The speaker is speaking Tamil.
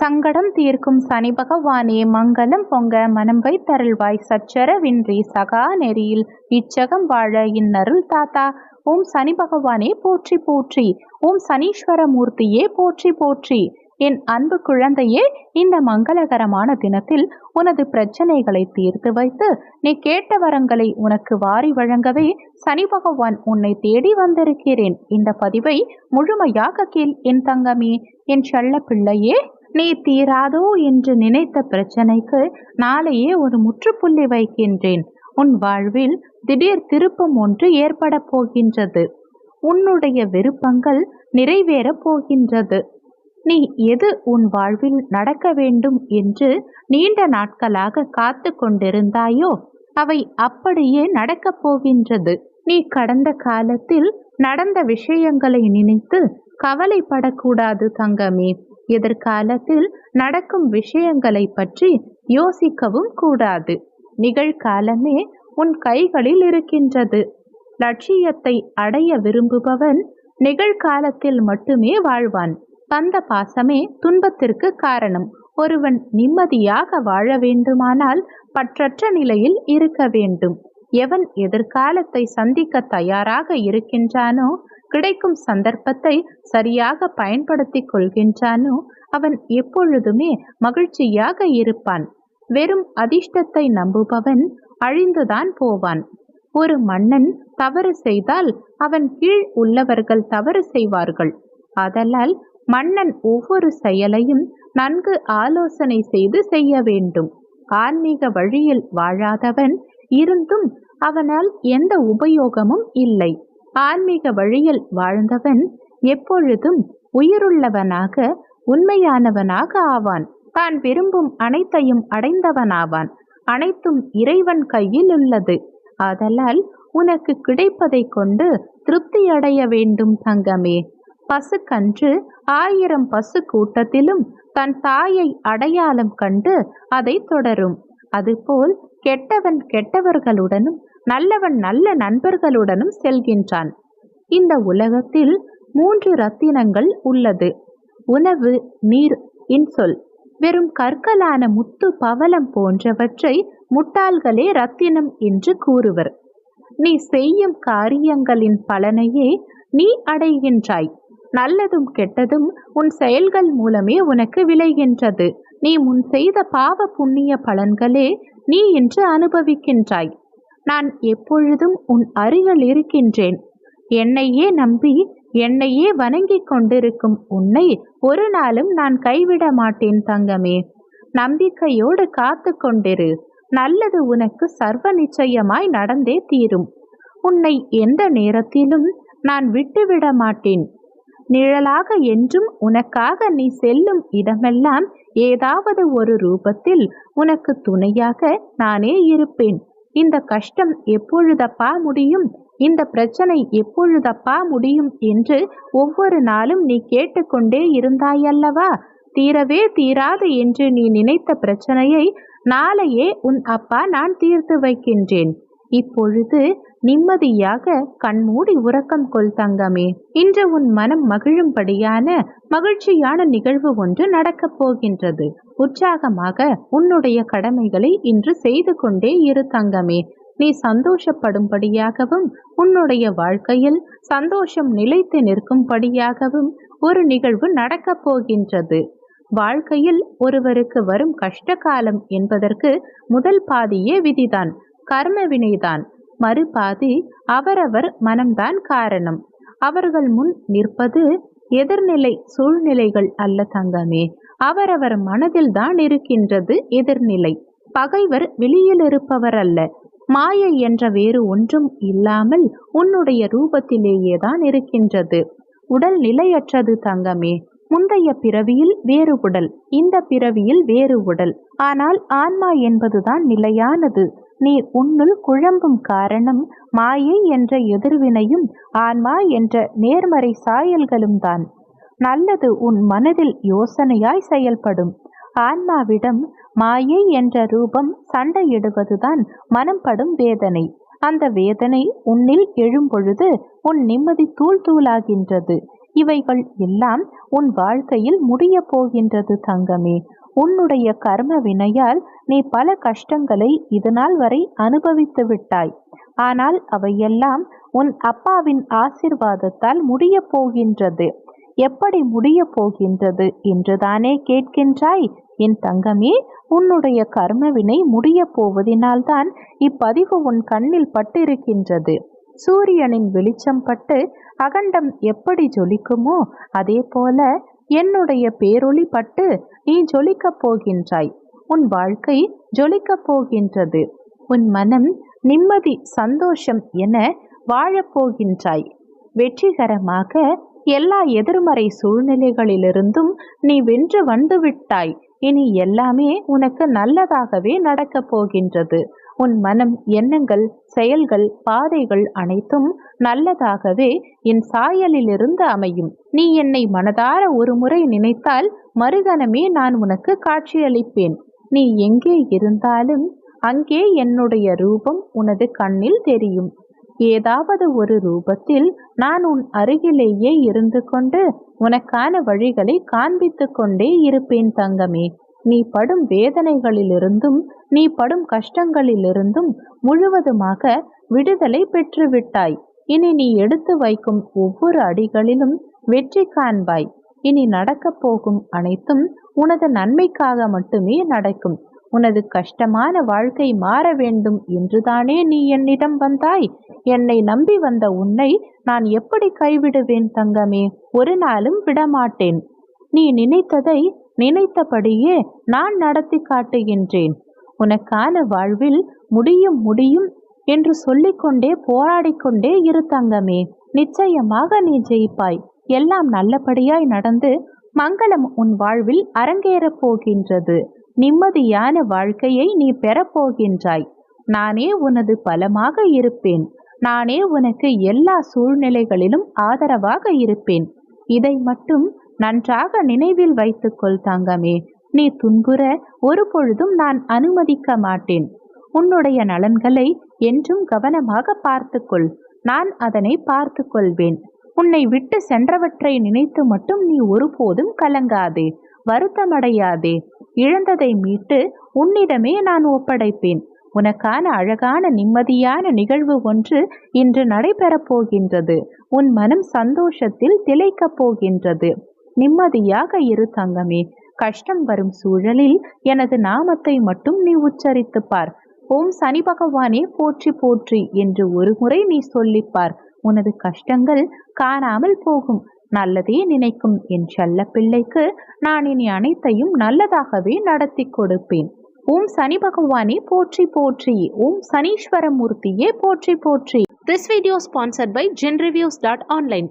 சங்கடம் தீர்க்கும் சனி பகவானே மங்களம் பொங்க மனம் வைத்தருள்வாய் சச்சரவின்றி சகா நெறியில் இச்சகம் வாழ இன்னருள் தாத்தா. ஓம் சனி பகவானே போற்றி போற்றி. ஓம் சனீஸ்வர மூர்த்தியே போற்றி போற்றி. என் அன்பு குழந்தையே இந்த மங்களகரமான தினத்தில் உனது பிரச்சனைகளை தீர்த்து வைத்து நீ கேட்ட வரங்களை உனக்கு வாரி வழங்கவே சனி பகவான் உன்னை தேடி வந்திருக்கிறேன். இந்த பதிவை முழுமையாக கேள் என் தங்கமே. என் செல்ல பிள்ளையே நீ தீராதோ என்று நினைத்த பிரச்சனைக்கு நாளையே ஒரு முற்றுப்புள்ளி வைக்கின்றேன். உன் வாழ்வில் திடீர் திருப்பம் ஒன்று ஏற்பட போகின்றது. உன்னுடைய விருப்பங்கள் நிறைவேறப் போகின்றது. நீ எது உன் வாழ்வில் நடக்க வேண்டும் என்று நீண்ட நாட்களாக காத்து கொண்டிருந்தாயோ அவை அப்படியே நடக்கப் போகின்றது. நீ கடந்த காலத்தில் நடந்த விஷயங்களை நினைத்து கவலைப்படக்கூடாது தங்கமே. எதிர்காலத்தில் நடக்கும் விஷயங்களை பற்றி யோசிக்கவும் கூடாது. நிகழ்காலமே உன் கைகளில் இருக்கின்றது. லட்சியத்தை அடைய விரும்புபவன் நிகழ்காலத்தில் மட்டுமே வாழ்வான். வந்த பாசமே துன்பத்திற்கு காரணம். ஒருவன் நிம்மதியாக வாழ வேண்டுமானால் பற்றற்ற நிலையில் இருக்க வேண்டும். எவன் எதிர்காலத்தை சந்திக்க தயாராக இருக்கின்றானோ கிடைக்கும் சந்தர்ப்பத்தை சரியாக பயன்படுத்திக் கொள்கின்றானோ அவன் எப்பொழுதுமே மகிழ்ச்சியாக இருப்பான். வெறும் அதிர்ஷ்டத்தை நம்புபவன் அழிந்துதான் போவான். ஒரு மன்னன் தவறு செய்தால் அவன் கீழ் உள்ளவர்கள் தவறு செய்வார்கள். ஆதலால் மன்னன் ஒவ்வொரு செயலையும் நன்கு ஆலோசனை செய்து செய்ய வேண்டும். ஆன்மீக வழியில் வாழாதவன் இருந்தும் அவனால் எந்த உபயோகமும் இல்லை. ஆன்மீக வழியில் வாழ்ந்தவன் எப்பொழுதும் உயிருள்ளவனாக உண்மையானவனாக ஆவான். தான் விரும்பும் அனைத்தையும் அடைந்தவனாவான். அனைத்தும் இறைவன் கையில் உள்ளது. ஆதலால் உனக்கு கிடைப்பதை கொண்டு திருப்தி அடைய வேண்டும் தங்கமே. பசுக்கன்று ஆயிரம் பசு கூட்டத்திலும் தன் தாயை அடையாளம் கண்டு அதை தொடரும். அதுபோல் கெட்டவன் கெட்டவர்களுடனும் நல்லவன் நல்ல நண்பர்களுடனும் செல்கின்றான். இந்த உலகத்தில் மூன்று ரத்தினங்கள் உள்ளது. உணவு நீர் இன்சொல். வெறும் கற்களான முத்து பவளம் போன்றவற்றை முட்டாள்களே ரத்தினம் என்று கூறுவர். நீ செய்யும் காரியங்களின் பலனையே நீ அடைகின்றாய். நல்லதும் கெட்டதும் உன் செயல்கள் மூலமே உனக்கு விளைகின்றது. நீ முன் செய்த பாவ புண்ணிய பலன்களே நீ இன்று அனுபவிக்கின்றாய். நான் எப்பொழுதும் உன் அருகில் இருக்கின்றேன். என்னையே நம்பி என்னையே வணங்கிக் கொண்டிருக்கும் உன்னை ஒரு நாளும் நான் கைவிட மாட்டேன் தங்கமே. நம்பிக்கையோடு காத்து கொண்டிரு. நல்லது உனக்கு சர்வ நிச்சயமாய் நடந்தே தீரும். உன்னை எந்த நேரத்திலும் நான் விட்டுவிட மாட்டேன். நிழலாக என்றும் உனக்காக நீ செல்லும் இடமெல்லாம் ஏதாவது ஒரு ரூபத்தில் உனக்கு துணையாக நானே இருப்பேன். இந்த கஷ்டம் எப்பொழுதப்பா முடியும்? இந்த பிரச்சனை எப்பொழுதப்பா முடியும் என்று ஒவ்வொரு நாளும் நீ கேட்டுக்கொண்டே இருந்தாயல்லவா? தீரவே தீராது என்று நீ நினைத்த பிரச்சனையை நாளையே உன் அப்பா நான் தீர்த்து வைக்கின்றேன். இப்பொழுது நிம்மதியாக கண்மூடி உறக்கம் கொள் தங்கமே. இன்று உன் மனம் மகிழும்படியான மகிழ்ச்சியான நிகழ்வு ஒன்று நடக்கப் போகின்றது. உற்சாகமாக உன்னுடைய கடமைகளை இன்று செய்து கொண்டே இரு தங்கமே. நீ சந்தோஷப்படும்படியாகவும் உன்னுடைய வாழ்க்கையில் சந்தோஷம் நிலைத்து நிற்கும்படியாகவும் ஒரு நிகழ்வு நடக்கப் போகின்றது. வாழ்க்கையில் ஒருவருக்கு வரும் கஷ்ட காலம் என்பதற்கு முதல் பாதியே விதிதான். கர்ம வினைதான் மறுபாதி அவரவர் மனம்தான் காரணம். அவர்கள் முன் நிற்பது எதிர்நிலை சூழ்நிலைகள் அல்ல தங்கமே. அவரவர் மனதில் தான் இருக்கின்றது எதிர்நிலை. பகைவர் வெளியில் இருப்பவர் அல்ல. மாயை என்ற வேறு ஒன்றும் இல்லாமல் உன்னுடைய ரூபத்திலேயே தான் இருக்கின்றது. உடல் நிலையற்றது தங்கமே. முந்தைய பிறவியில் வேறு உடல் இந்த பிறவியில் வேறு உடல். ஆனால் ஆன்மா என்பதுதான் நிலையானது. நீ உன்னுள் குழம்பும் காரணம் மாயை என்ற எதிர்வினையும் ஆன்மா என்ற நேர்மறை சாயல்களும் தான். நல்லது உன் மனதில் யோசனையாய் செயல்படும். ஆன்மாவிடம் மாயை என்ற ரூபம் சண்டையிடுவதுதான் மனம் படும் வேதனை. அந்த வேதனை உன்னில் எழும்பொழுது உன் நிம்மதி தூள் தூளாகின்றது. இவைகள் எல்லாம் உன் வாழ்க்கையில் முடியப் போகின்றது தங்கமே. உன்னுடைய கர்ம வினையால் நீ பல கஷ்டங்களை இதுநாள் வரை அனுபவித்து விட்டாய். ஆனால் அவையெல்லாம் உன் அப்பாவின் ஆசிர்வாதத்தால் முடியப் போகின்றது. எப்படி முடிய போகின்றது என்றுதானே கேட்கின்றாய்? என் தங்கமே உன்னுடைய கர்மவினை முடியப் போவதினால்தான் இப்பதிவு உன் கண்ணில் பட்டிருக்கின்றது. சூரியனின் வெளிச்சம் பட்டு அகண்டம் எப்படி ஜொலிக்குமோ அதே போல என்னுடைய பேரொளி பட்டு நீ ஜொலிக்கப் போகின்றாய். உன் வாழ்க்கை ஜொலிக்கப் போகின்றது. உன் மனம் நிம்மதி சந்தோஷம் என வாழப்போகின்றாய் வெற்றிகரமாக எல்லா எதிர்மறை சூழ்நிலைகளிலிருந்தும் நீ வென்று வந்துவிட்டாய். இனி எல்லாமே உனக்கு நல்லதாகவே நடக்கப் போகின்றது. உன் மனம் எண்ணங்கள் செயல்கள் பாதைகள் அனைத்தும் நல்லதாகவே என் சாயலிலிருந்து அமையும். நீ என்னை மனதார ஒரு முறை நினைத்தால் மறுகணமே நான் உனக்கு காட்சியளிப்பேன். நீ எங்கே இருந்தாலும் அங்கே என்னுடைய ரூபம் உனது கண்ணில் தெரியும். ஏதாவது ஒரு ரூபத்தில் நான் உன் அருகிலேயே இருந்து கொண்டு உனக்கான வழிகளை காண்பித்து கொண்டே இருப்பேன் தங்கமே. நீ படும் வேதனைகளிலிருந்தும் நீ படும் கஷ்டங்களிலிருந்தும் முழுவதுமாக விடுதலை பெற்றுவிட்டாய். இனி நீ எடுத்து வைக்கும் ஒவ்வொரு அடிகளிலும் வெற்றி காண்பாய். இனி நடக்கப் போகும் அனைத்தும் உனது நன்மைக்காக மட்டுமே நடக்கும். உனது கஷ்டமான வாழ்க்கை மாற வேண்டும் என்றுதானே நீ என்னிடம் வந்தாய்? என்னை நம்பி வந்த உன்னை நான் எப்படி கைவிடுவேன் தங்கமே? ஒரு நாளும் விடமாட்டேன். நீ நினைத்ததை நினைத்தபடியே நான் நடத்தி காட்டுகின்றேன். உனக்கான வாழ்வில் முடியும் முடியும் என்று சொல்லிக்கொண்டே போராடிக்கொண்டே இரு தங்கமே. நிச்சயமாக நீ ஜெயிப்பாய். எல்லாம் நல்லபடியாய் நடந்து மங்களம் உன் வாழ்வில் அரங்கேறப் போகின்றது. நிம்மதியான வாழ்க்கையை நீ பெறப்போகின்றாய் நானே உனது பலமாக இருப்பேன். நானே உனக்கு எல்லா சூழ்நிலைகளிலும் ஆதரவாக இருப்பேன். இதை மட்டும் நன்றாக நினைவில் வைத்துக்கொள் தங்கமே. நீ துன்புற ஒரு பொழுதும் நான் அனுமதிக்க மாட்டேன். உன்னுடைய நலன்களை என்றும் கவனமாக பார்த்துக்கொள். நான் அதனை பார்த்து கொள்வேன் உன்னை விட்டு சென்றவற்றை நினைத்து மட்டும் நீ ஒருபோதும் கலங்காதே. வருத்தமடையாதே. இழந்ததை மீட்டு உன்னிடமே நான் ஒப்படைப்பேன். உனக்கான அழகான நிம்மதியான நிகழ்வு ஒன்று இன்று நடைபெறப் போகின்றது. உன் மனம் சந்தோஷத்தில் திளைக்கப் போகின்றது. நிம்மதியாக இரு தங்கமே. கஷ்டம் வரும் சூழலில் எனது நாமத்தை மட்டும் நீ உச்சரித்து பார். ஓம் சனி பகவானே போற்றி போற்றி என்று ஒரு முறை நீ சொல்லிப்பார் உனது கஷ்டங்கள் காணாமல் போகும். நல்லதே நினைக்கும் என் செல்ல பிள்ளைக்கு நான் இனி அனைத்தையும் நல்லதாகவே நடத்தி கொடுப்பேன். ஓம் சனி பகவானே போற்றி போற்றி. ஓம் சனீஸ்வரமூர்த்தியே போற்றி போற்றி. This video sponsor by video sponsored dot online